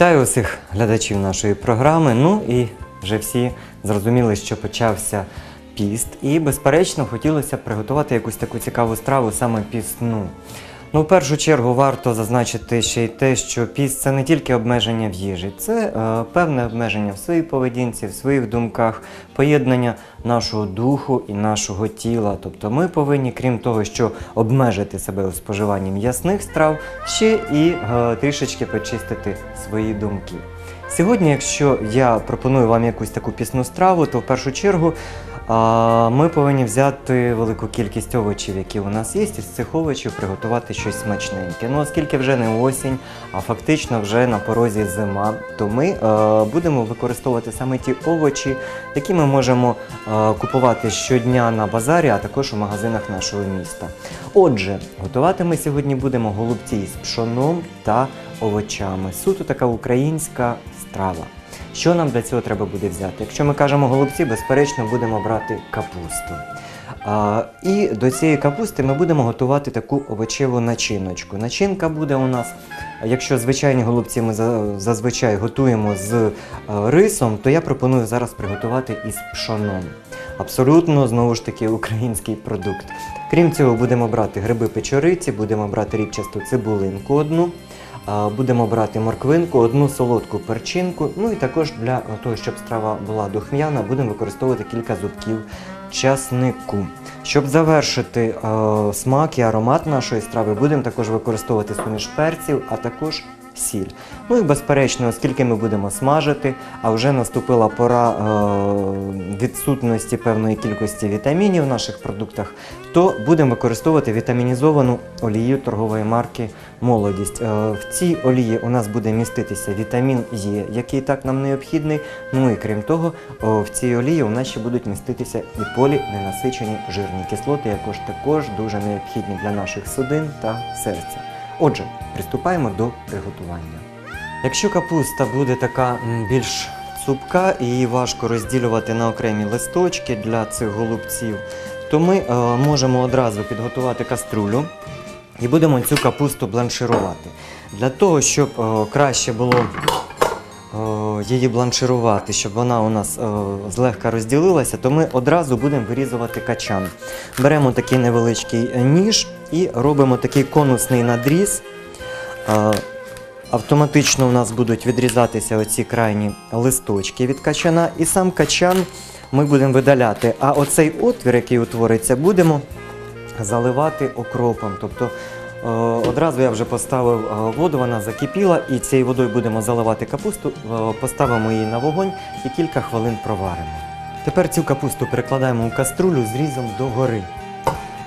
Вітаю усіх глядачів нашої програми. Ну і вже всі зрозуміли, що почався піст, і безперечно хотілося приготувати якусь таку цікаву страву саме пісну. Ну, в першу чергу варто зазначити ще й те, що піст це не тільки обмеження в їжі, це е, певне обмеження в своїй поведінці, в своїх думках, поєднання нашого духу і нашого тіла. Тобто ми повинні, крім того, що обмежити себе у споживанні м'ясних страв, ще і е, трішечки почистити свої думки. Сьогодні, якщо я пропоную вам якусь таку пісну страву, то в першу чергу ми повинні взяти велику кількість овочів, які у нас є, і з цих овочів приготувати щось смачненьке. Ну, оскільки вже не осінь, а фактично вже на порозі зима, то ми е, будемо використовувати саме ті овочі, які ми можемо е, купувати щодня на базарі, а також у магазинах нашого міста. Отже, готувати ми сьогодні будемо голубці із пшоном та овочами. Суто така українська страва. Що нам для цього треба буде взяти? Якщо ми кажемо голубці, безперечно будемо брати капусту. А, і до цієї капусти ми будемо готувати таку овочеву начиночку. Начинка буде у нас, якщо звичайні голубці ми зазвичай готуємо з е, рисом, то я пропоную зараз приготувати із пшоном. Абсолютно знову ж таки український продукт. Крім цього, будемо брати гриби печориці, будемо брати рібчасту цибулинку одну. Будемо брати морквинку, одну солодку перчинку. Ну і також для того, щоб страва була духм'яна, будемо використовувати кілька зубків часнику. Щоб завершити е, смак і аромат нашої страви, будемо також використовувати суміш перців, а також сіль. Ну і безперечно, оскільки ми будемо смажити, а вже наступила пора е, відсутності певної кількості вітамінів в наших продуктах, то будемо використовувати вітамінізовану олію торгової марки Молодість. Е, В цій олії у нас буде міститися вітамін Е, який так нам необхідний. Ну і крім того, в цій олії у нас ще будуть міститися і поліненасичені жирні кислоти, якож також дуже необхідні для наших судин та серця. Отже, приступаємо до приготування. Якщо капуста буде така більш цупка і її важко розділювати на окремі листочки для цих голубців, то ми е, можемо одразу підготувати каструлю і будемо цю капусту бланширувати. Для того, щоб е, краще було її бланширувати, щоб вона у нас е, злегка розділилася, то ми одразу будемо вирізувати качан. Беремо такий невеличкий ніж і робимо такий конусний надріз. Е, Автоматично у нас будуть відрізатися оці крайні листочки від качана, і сам качан ми будемо видаляти. А оцей отвір, який утвориться, будемо заливати окропом. Тобто одразу я вже поставив е, воду, вона закипіла, і цією водою будемо заливати капусту, е, поставимо її на вогонь і кілька хвилин проваримо. Тепер цю капусту перекладаємо у каструлю зрізом догори.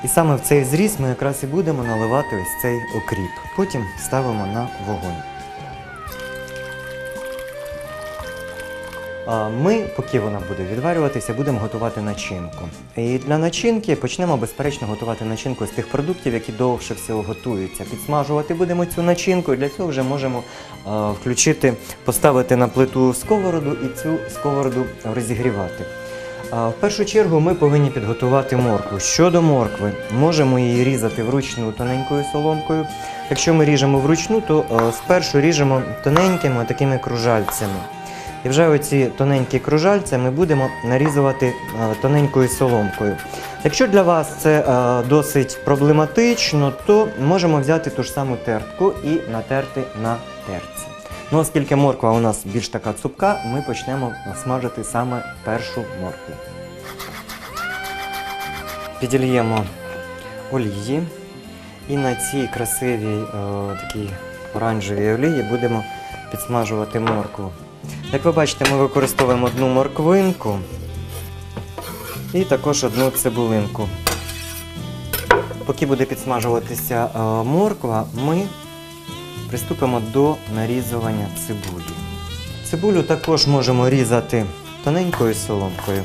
І саме в цей зріз ми якраз і будемо наливати ось цей окріп. Потім ставимо на вогонь. Ми, поки вона буде відварюватися, будемо готувати начинку. І для начинки почнемо безперечно готувати начинку з тих продуктів, які довше всього готуються. Підсмажувати будемо цю начинку, і для цього вже можемо е, включити, поставити на плиту сковороду і цю сковороду розігрівати. В першу чергу ми повинні підготувати моркву. Щодо моркви, можемо її різати вручну тоненькою соломкою. Якщо ми ріжемо вручну, то е, спершу ріжемо тоненькими такими кружальцями. І вже оці тоненькі кружальця ми будемо нарізувати е, тоненькою соломкою. Якщо для вас це е, досить проблематично, то можемо взяти ту ж саму тертку і натерти на терці. Ну, оскільки морква у нас більш така цупка, ми почнемо смажити саме першу моркву. Підільємо олії і на цій красивій е, такій оранжевій олії будемо підсмажувати моркву. Як ви бачите, ми використовуємо одну морквинку і також одну цибулинку. Поки буде підсмажуватися е, морква, ми приступимо до нарізування цибулі. Цибулю також можемо різати тоненькою соломкою.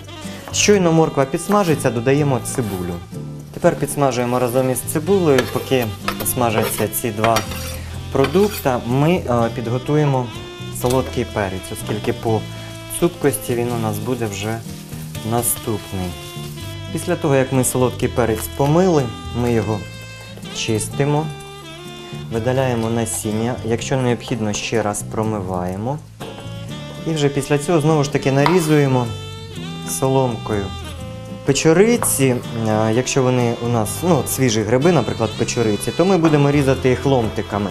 Щойно морква підсмажиться, додаємо цибулю. Тепер підсмажуємо разом із цибулею, поки смажаться ці два продукти, ми е, підготуємо солодкий перець, оскільки по цупкості він у нас буде вже наступний. Після того, як ми солодкий перець помили, ми його чистимо. видаляємо насіння. Якщо необхідно, ще раз промиваємо. І вже після цього знову ж таки нарізуємо соломкою. Печориці, е, якщо вони у нас ну, свіжі гриби, наприклад, печориці, то ми будемо різати їх ломтиками.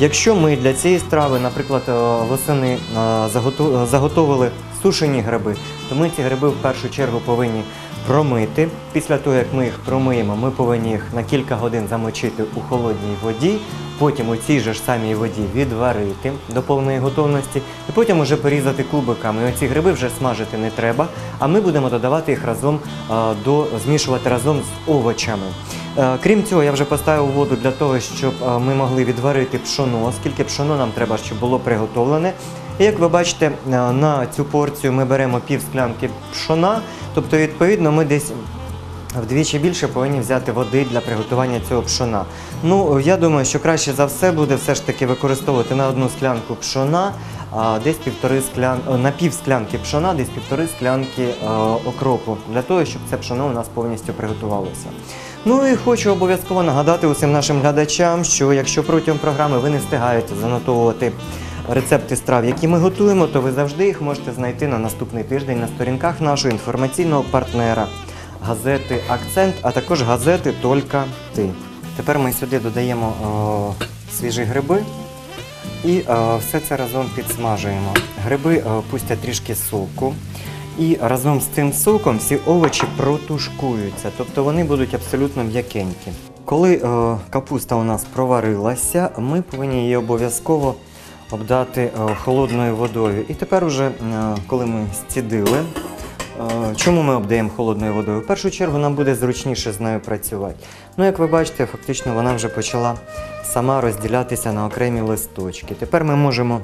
Якщо ми для цієї страви, наприклад, е, восени е, е, заготовили сушені гриби, то ми ці гриби в першу чергу повинні промити. Після того, як ми їх промиємо, ми повинні їх на кілька годин замочити у холодній воді, потім у цій же ж самій воді відварити до повної готовності, і потім уже порізати кубиками. Оці гриби вже смажити не треба, а ми будемо додавати їх разом до змішувати разом з овочами. Е, Крім цього, я вже поставив воду для того, щоб е, ми могли відварити пшоно, оскільки пшоно нам треба, щоб було приготовлене. І як ви бачите, е, на цю порцію ми беремо пів склянки пшона, тобто, відповідно, ми десь вдвічі більше повинні взяти води для приготування цього пшона. Ну, я думаю, що краще за все буде все ж таки використовувати на одну склянку пшона, а десь півтори склян... на пів склянки пшона, десь півтори склянки окропу, для того, щоб це пшоно у нас повністю приготувалося. Ну і хочу обов'язково нагадати усім нашим глядачам, що якщо протягом програми ви не встигаєте занотовувати рецепти страв, які ми готуємо, то ви завжди їх можете знайти на наступний тиждень на сторінках нашого інформаційного партнера газети Акцент, а також газети Тільки ти. Тепер ми сюди додаємо о, свіжі гриби і о, все це разом підсмажуємо. Гриби о, пустять трішки соку. І разом з цим соком всі овочі протушкуються, тобто вони будуть абсолютно м'якенькі. Коли е, капуста у нас проварилася, ми повинні її обов'язково обдати е, холодною водою. І тепер, уже, е, коли ми зцідили, е, чому ми обдаємо холодною водою? В першу чергу нам буде зручніше з нею працювати. Ну, як ви бачите, фактично вона вже почала сама розділятися на окремі листочки. Тепер ми можемо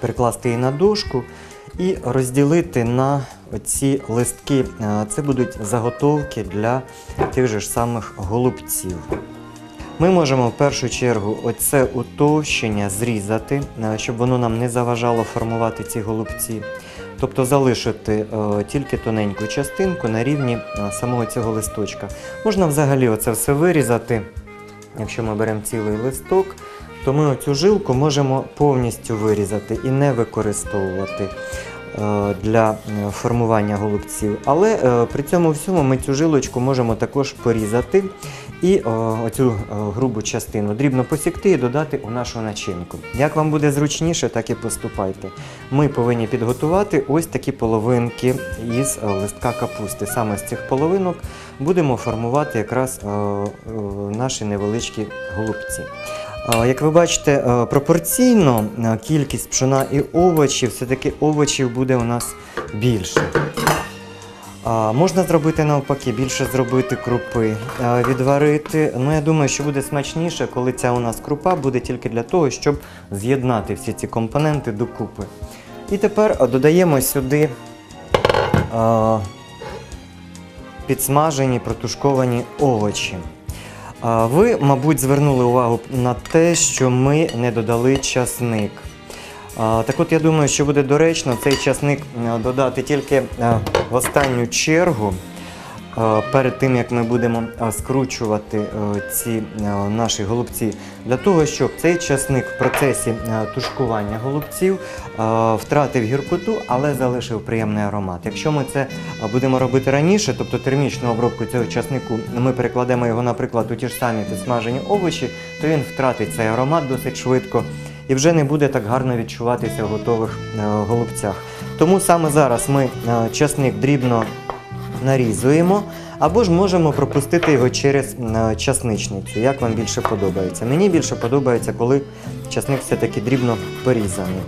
перекласти її на дошку і розділити на оці листки. Е, Це будуть заготовки для тих же самих голубців. Ми можемо в першу чергу оце утовщення зрізати, е, щоб воно нам не заважало формувати ці голубці. Тобто залишити е, тільки тоненьку частинку на рівні самого цього листочка. Можна взагалі оце все вирізати, якщо ми беремо цілий листок, то ми оцю жилку можемо повністю вирізати і не використовувати е, для е, формування голубців. Але е, при цьому всьому ми цю жилочку можемо також порізати і оцю грубу частину дрібно посікти і додати у нашу начинку. Як вам буде зручніше, так і поступайте. Ми повинні підготувати ось такі половинки із листка капусти. Саме з цих половинок будемо формувати якраз наші невеличкі голубці. Е, Як ви бачите, е, пропорційно е, кількість пшона і овочів, все-таки овочів буде у нас більше. Можна зробити навпаки, більше зробити крупи, відварити. Ну, я думаю, що буде смачніше, коли ця у нас крупа буде тільки для того, щоб з'єднати всі ці компоненти докупи. І тепер додаємо сюди підсмажені, протушковані овочі. Ви, мабуть, звернули увагу на те, що ми не додали часник. Так от я думаю, що буде доречно цей часник е, додати тільки е, в останню чергу, перед тим як ми будемо скручувати е, ці е, наші голубці, для того, щоб цей часник в процесі е, тушкування голубців втратив гіркоту, але залишив приємний аромат. Якщо ми це будемо робити раніше, тобто термічну обробку цього часнику, ми перекладемо його, наприклад, у ті ж самі підсмажені овочі, то він втратить цей аромат досить швидко і вже не буде так гарно відчуватися в готових голубцях. Тому саме зараз ми часник дрібно нарізуємо, або ж можемо пропустити його через е, часничницю, як вам більше подобається. Мені більше подобається, коли часник все-таки дрібно порізаний.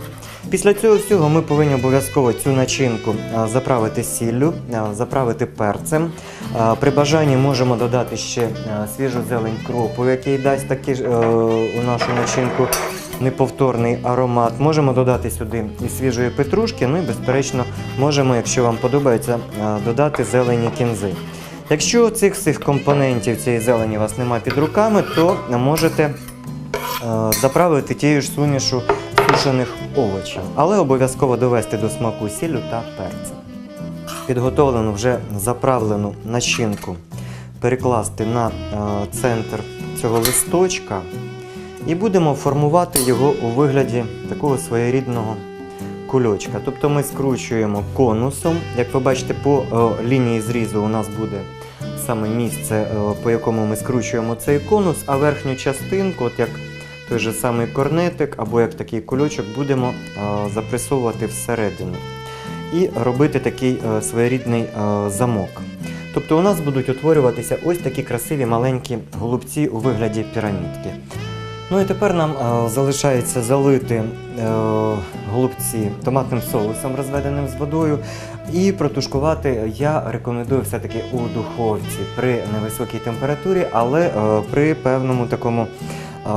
Після цього всього ми повинні обов'язково цю начинку е, заправити сіллю, е, заправити перцем. При бажанні можемо додати ще свіжу зелень кропу, який дасть таки е, у нашу начинку неповторний аромат. Можемо додати сюди і свіжої петрушки, ну і безперечно можемо, якщо вам подобається, е, додати зелені кінзи. Якщо цих всіх компонентів цієї зелені у вас немає під руками, то можете е, заправити тією ж сумішу сушених овочів, але обов'язково довести до смаку сіллю та перцем. Підготовлену вже заправлену начинку перекласти на е, центр цього листочка. І будемо формувати його у вигляді такого своєрідного кульочка. Тобто ми скручуємо конусом. Як ви бачите, по е, лінії зрізу у нас буде саме місце, е, по якому ми скручуємо цей конус, а верхню частинку, от як той же самий корнетик або як такий кульочок, будемо е, запресовувати всередину і робити такий своєрідний замок. Тобто у нас будуть утворюватися ось такі красиві маленькі голубці у вигляді пірамідки. Ну і тепер нам е, залишається залити е, голубці томатним соусом, розведеним з водою, і протушкувати я рекомендую все-таки у духовці при невисокій температурі, але е, при певному такому е,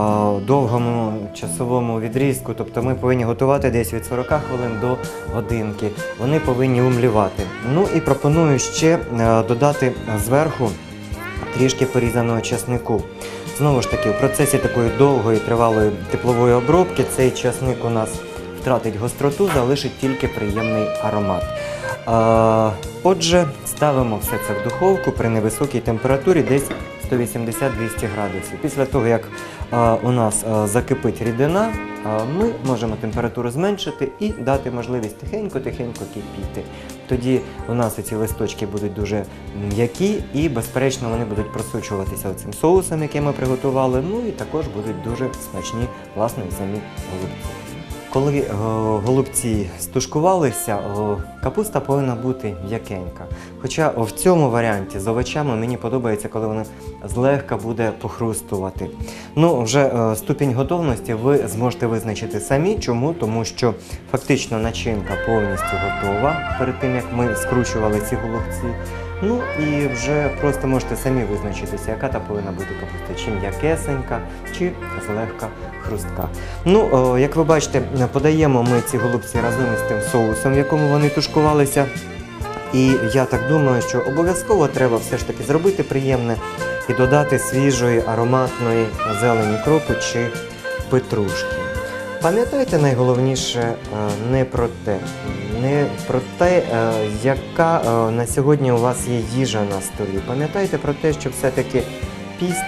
довгому часовому відрізку. Тобто ми повинні готувати десь від 40 хвилин до годинки. Вони повинні умлівати. Ну і пропоную ще е, додати зверху трішки порізаного часнику. Знову ж таки, в процесі такої довгої тривалої теплової обробки цей часник у нас втратить гостроту, залишить тільки приємний аромат. Отже, ставимо все це в духовку при невисокій температурі, десь 180-200 градусів. Після того, як у нас закипить рідина, ми можемо температуру зменшити і дати можливість тихенько-тихенько кипіти. Тоді у нас ці листочки будуть дуже м'які і, безперечно, вони будуть просучуватися цим соусом, який ми приготували. Ну і також будуть дуже смачні, власне, самі голубці. Коли е, голубці стушкувалися, е, капуста повинна бути м'якенька. Хоча в цьому варіанті з овочами мені подобається, коли вони злегка буде похрустувати. Ну, вже е, ступінь готовності ви зможете визначити самі. Чому? Тому що фактично начинка повністю готова перед тим, як ми скручували ці голубці. Ну і вже просто можете самі визначитися, яка та повинна бути капуста, чи м'якесенька, чи злегка хрустка. Ну, як ви бачите, подаємо ми ці голубці разом із тим соусом, в якому вони тушкувалися. І я так думаю, що обов'язково треба все ж таки зробити приємне і додати свіжої ароматної зелені кропу чи петрушки. Пам'ятайте найголовніше е, не про те, не про те, е, яка е, на сьогодні у вас є їжа на столі. Пам'ятайте про те, що все-таки піст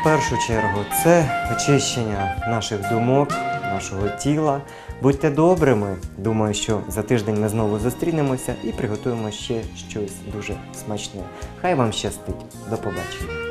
в першу чергу це очищення наших думок, нашого тіла. Будьте добрими. Думаю, що за тиждень ми знову зустрінемося і приготуємо ще щось дуже смачне. Хай вам щастить. До побачення.